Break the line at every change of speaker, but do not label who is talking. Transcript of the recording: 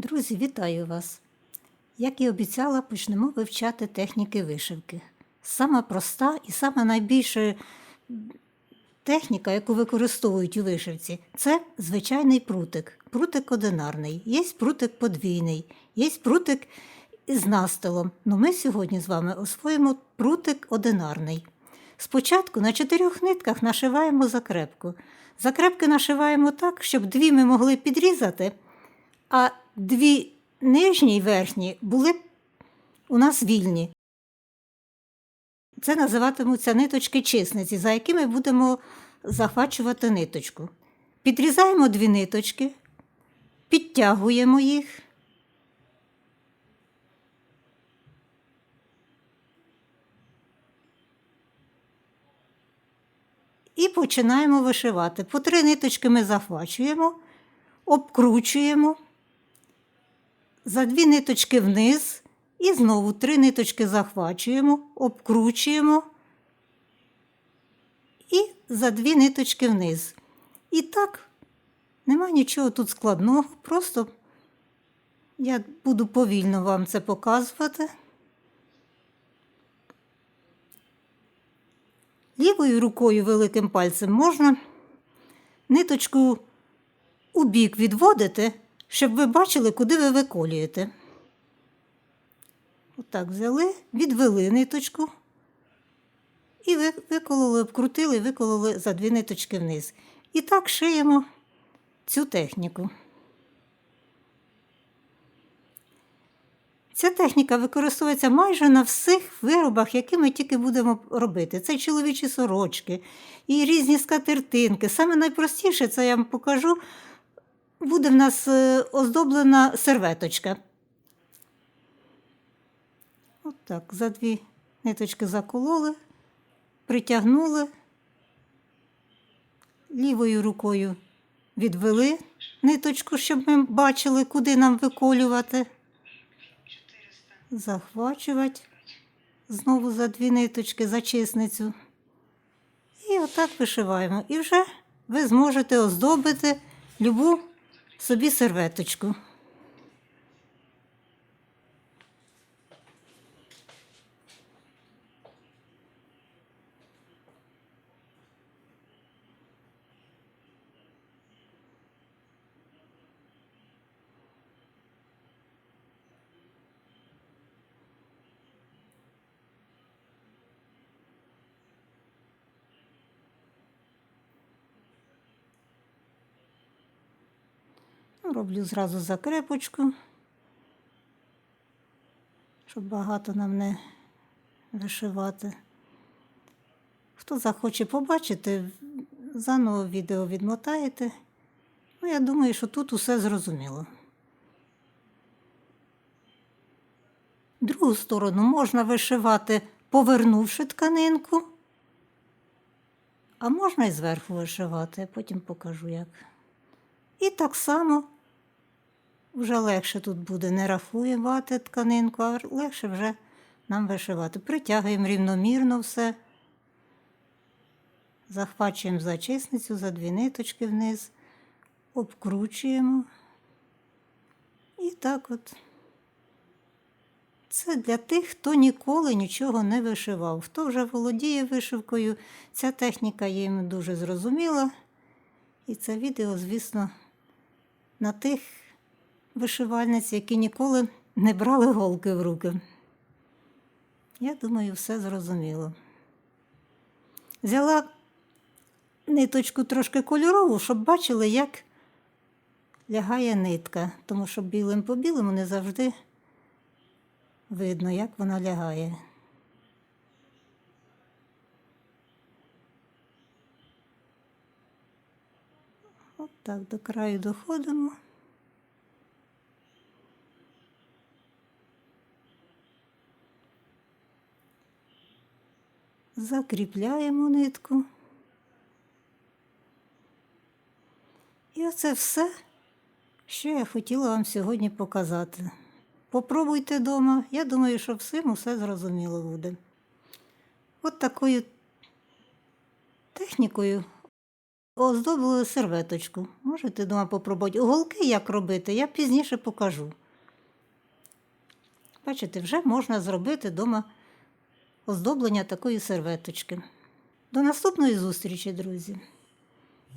Друзі, вітаю вас! Як і обіцяла, почнемо вивчати техніки вишивки. Сама проста і сама найбільша техніка, яку використовують у вишивці, це звичайний прутик. Прутик одинарний, є прутик подвійний, є прутик із настилом. Ну ми сьогодні з вами освоїмо прутик одинарний. Спочатку на чотирьох нитках нашиваємо закрепку. Закрепки нашиваємо так, щоб дві ми могли підрізати, а дві нижні й верхні були у нас вільні. Це називатимуться ниточки чисниці, за якими будемо захвачувати ниточку. Підрізаємо дві ниточки, підтягуємо їх. І починаємо вишивати. По три ниточки ми захвачуємо, обкручуємо, за дві ниточки вниз і знову три ниточки захвачуємо, обкручуємо і за дві ниточки вниз. І так, нема нічого тут складного, просто я буду повільно вам це показувати. Лівою рукою великим пальцем можна ниточку у бік відводити, щоб ви бачили, куди ви виколюєте. Отак взяли, відвели ниточку і ви- викололи, обкрутили, викололи за дві ниточки вниз. І так шиємо цю техніку. Ця техніка використовується майже на всіх виробах, які ми тільки будемо робити. Це чоловічі сорочки, і різні скатертинки. Саме найпростіше, це я вам покажу, буде в нас е, оздоблена серветочка. От так, за дві ниточки закололи, притягнули, лівою рукою відвели ниточку, щоб ми бачили, куди нам виколювати захвачувати знову за дві ниточки за чисницю. І отак вишиваємо. І вже ви зможете оздобити любу собі серветочку. Ну, Роблю зразу закрепочку, щоб багато нам не вишивати. Хто захоче побачити, заново відео відмотаєте. Ну, я думаю, що тут усе зрозуміло. Другу сторону можна вишивати, повернувши тканинку, а можна і зверху вишивати, я потім покажу як. І так само вже легше тут буде не рахувати тканинку, а легше вже нам вишивати. Притягуємо рівномірно все. Захвачуємо за чисницю, за дві ниточки вниз, обкручуємо. І так от. Це для тих, хто ніколи нічого не вишивав. Хто вже володіє вишивкою, ця техніка їм дуже зрозуміла. І це відео, звісно, на тих вишивальниць, які ніколи не брали голки в руки. Я думаю, все зрозуміло. Взяла ниточку трошки кольорову, щоб бачили, як лягає нитка, тому що білим по білому не завжди видно, як вона лягає. От так до краю доходимо. Закріпляємо нитку. І оце все, що я хотіла вам сьогодні показати. Попробуйте вдома. Я думаю, що всім усе зрозуміло буде. От такою технікою оздобили серветочку. Можете дома попробувати. Уголки як робити, я пізніше покажу. Бачите, вже можна зробити вдома оздоблення такої серветочки. До наступної зустрічі, друзі!